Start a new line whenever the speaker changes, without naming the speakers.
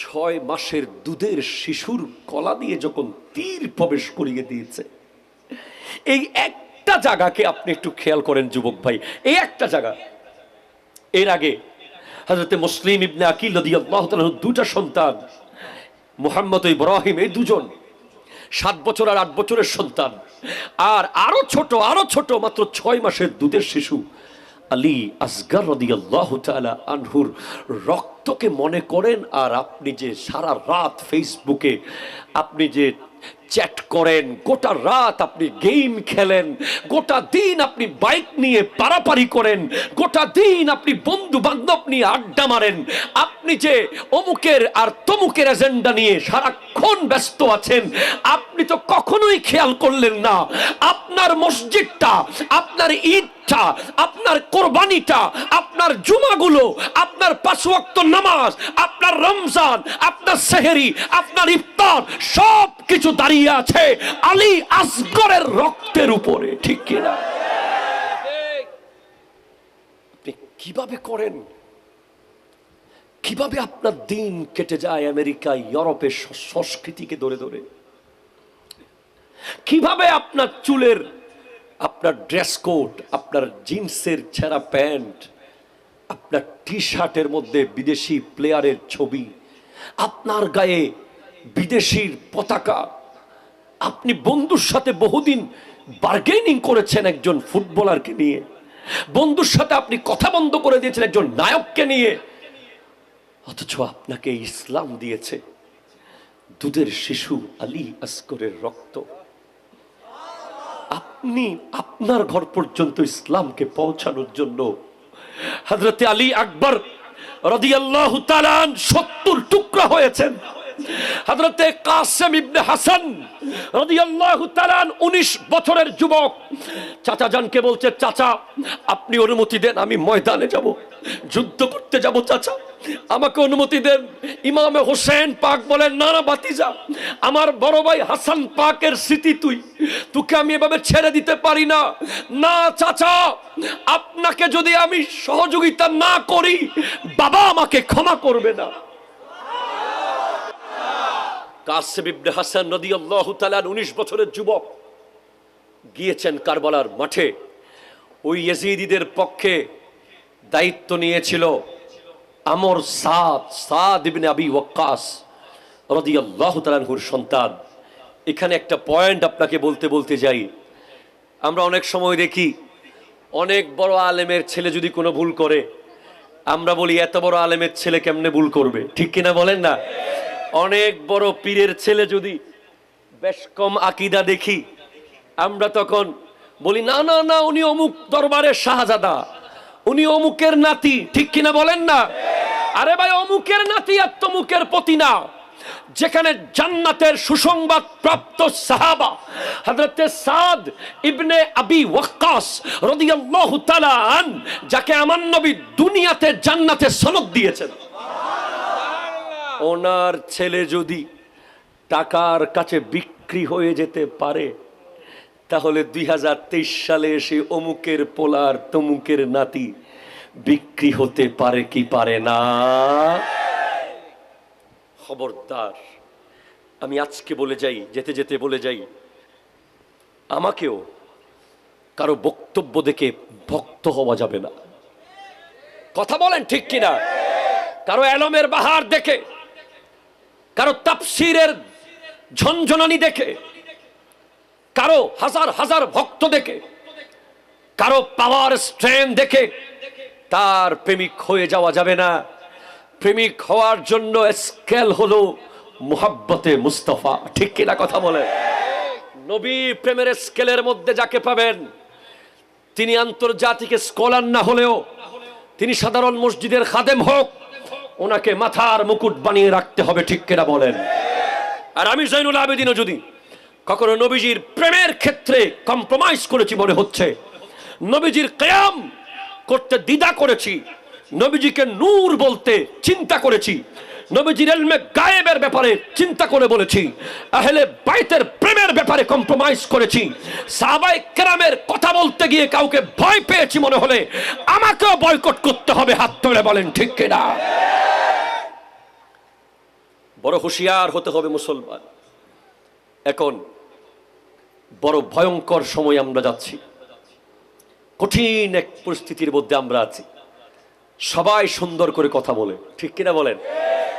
ছয় মাসের দুধের শিশুর কলা দিয়ে যখন তীর প্রবেশ করিয়ে দিয়েছে, এই একটা জায়গাকে আপনি একটু খেয়াল করেন, যুবক ভাই, এই একটা জায়গা। এর আগে হজরতে মুসলিম ইবনে আকিল দুটা সন্তান, মুহাম্মদ ইব্রাহিম, এই দুজন, সাত বছর আর আট বছরের সন্তান। আর আরও ছোট আরও ছোট, মাত্র ছয় মাসের দুধের শিশু আলী আসগার রদিয়াল্লাহ তাআলা আনহুর রক্তকে মনে করেন আর আপনি যে সারা রাত ফেসবুকে আপনি যে চ্যাট করেন, গোটা রাত আপনি গেম খেলেন, গোটা দিন আপনি বাইক নিয়ে পারাপারি করেন, গোটা দিন আপনি বন্ধু বান্ধব নিয়ে আড্ডা মারেন। আপনি যে অমুকের আর তমুকের এজেন্ডা নিয়ে সারাক্ষণ ব্যস্ত আছেন, আপনি তো কখনোই খেয়াল করলেন না। আপনার মসজিদটা, আপনার ঈদটা, আপনার কোরবানিটা, আপনার জুমাগুলো, আপনার পাঁচওয়াক্ত নামাজ, আপনার রমজান, আপনার সেহেরি, আপনার ইফতার সব কিছু দাঁড়িয়ে আছে আলী আসগরের রক্তের উপরে, ঠিক কিনা? কীভাবে করেন? কীভাবে আপনার দিন কেটে যায় আমেরিকা ইউরোপের সংস্কৃতিকে ধরে ধরে? কীভাবে আপনার চুলের, আপনার ড্রেস কোড, আপনার জিন্সের ছেঁড়া প্যান্ট, আপনার টি শার্টের মধ্যে বিদেশি প্লেয়ারের ছবি, আপনার গায়ে বিদেশির পতাকা আপনি বন্ধুর সাথে বহুদিন বার্গেনিং করেছেন একজন ফুটবলারকে নিয়ে। বন্ধুর সাথে আপনি কথা বন্ধ করে দিয়েছেন একজন নায়ককে নিয়ে। অথচ আপনাকে ইসলাম দিয়েছে দুধের শিশু আলী আসকরের রক্ত। আপনি আপনার ঘর পর্যন্ত ইসলামকে পৌঁছানোর জন্য হজরতে আলী আকবর রদিয়াল্লাহু সত্তর টুকরা হয়েছেন। হজরতে কাসেম ইবনে হাসান রদিয়াল্লাহু তাআলান 19 বছরের যুবক। চাচা জানকে বলছে, চাচা, আপনি অনুমতি দেন, আমি ময়দানে যাব, যুদ্ধ করতে যাব, চাচা। আমাকে অনুমতি দেন। ইমামে হোসেন পাক বলেন, না না বাতিজা আমার বড় ভাই হাসান পাকের স্মৃতি তুই। তোকে আমি এভাবে ছেড়ে দিতে পারি না। না, চাচা, আপনাকে যদি আমি সহযোগিতা না করি, বাবা আমাকে ক্ষমা করবে না। কাসেম ইবনে হাসান রাদিয়াল্লাহু তাআলা 19 বছরের যুবক। গিয়েছেন কারবালার মাঠে। ওই ইয়েজিদিদের পক্ষে দায়িত্ব নিয়েছিল আমর সাদ সাদ ইবনে আবি ওয়াক্কাস রাদিয়াল্লাহু তাআলার সন্তান। এখানে একটা পয়েন্ট আপনাকে বলতে বলতে যাই। আমরা অনেক সময় দেখি, অনেক বড় আলেমের ছেলে যদি কোনো ভুল করে, আমরা বলি, এত বড় আলেমের ছেলে কেমনে ভুল করবে? ঠিক কিনা বলেন না? অনেক বড় পীরের ছেলে যদি বেশ কম আকিদা দেখি, আমরা তখন বলি, না না না, উনি অমুক দরবারের শাহজাদা, উনি অমুকের নাতি। ঠিক কিনা বলেন না? আরে ভাই, অমুকের নাতি আর তমুকের পতি না। যেখানে জান্নাতের সুসংবাদ প্রাপ্ত সাহাবা হযরতে সাদ ইবনে আবি ওয়াক্কাস রাদিয়াল্লাহু তাআলা আন, যাকে আমার নবী দুনিয়াতে জান্নাতে সনদ দিয়েছেন। ওনার ছেলে যদি টাকার কাছে বিক্রি হয়ে যেতে পারে, তাহলে দুই হাজার তেইশ সালে এসে অমুকের পোলার তমুকের নাতি বিক্রি হতে পারে কি পারে না? খবরদার, আমি আজকে বলে যাই, যেতে যেতে বলে যাই। আমাকেও কারও বক্তব্য দেখে ভক্ত হওয়া যাবে না। কথা বলেন ঠিক কিনা? কারও অ্যালমের বাহার দেখে কারও তাপসিরের ঝনঝনানি দেখে, কারও হাজার হাজার ভক্ত দেখে, কারও পাওয়ার স্ট্রেন দেখে, তার প্রেমিক হয়ে যাওয়া যাবে না। প্রেমিক হওয়ার জন্য স্কেল হলো মুহাব্বতে মুস্তফা। ঠিক কিনা কথা বলে? নবী প্রেমের স্কেলের মধ্যে যাকে পাবেন, তিনি আন্তর্জাতিক স্কলার না হলেও, তিনি সাধারণ মসজিদের খাদেম হোক ওনাকে মাথার মুকুট বানিয়ে রাখতে হবে, ঠিক কিনা বলেন? আর আমি জৈনুল আবেদিনও যদি কখনো নবীজির প্রেমের ক্ষেত্রে কম্প্রোমাইজ করেছি মনে হচ্ছে, নবীজির কেয়াম করতে দ্বিধা করেছি, নবীজিকে নূর বলতে চিন্তা করেছি, নবীজির এলমে গায়েবের ব্যাপারে চিন্তা করে বলেছি, আহলে বাইতের প্রেমের ব্যাপারে কম্প্রোমাইজ করেছি সাহাবাই কেরামের কথা বলতে গিয়ে কাউকে ভয় পেয়েছি মনে হলে আমাকেও বয়কট করতে হবে, হাত তুলে বলেন, ঠিক কিনা? বড় হুঁশিয়ার হতে হবে মুসলমান। এখন বড় ভয়ঙ্কর সময় আমরা যাচ্ছি। কঠিন এক পরিস্থিতির মধ্যে আমরা আছি। সবাই সুন্দর করে কথা বলে, ঠিক কিনা বলেন?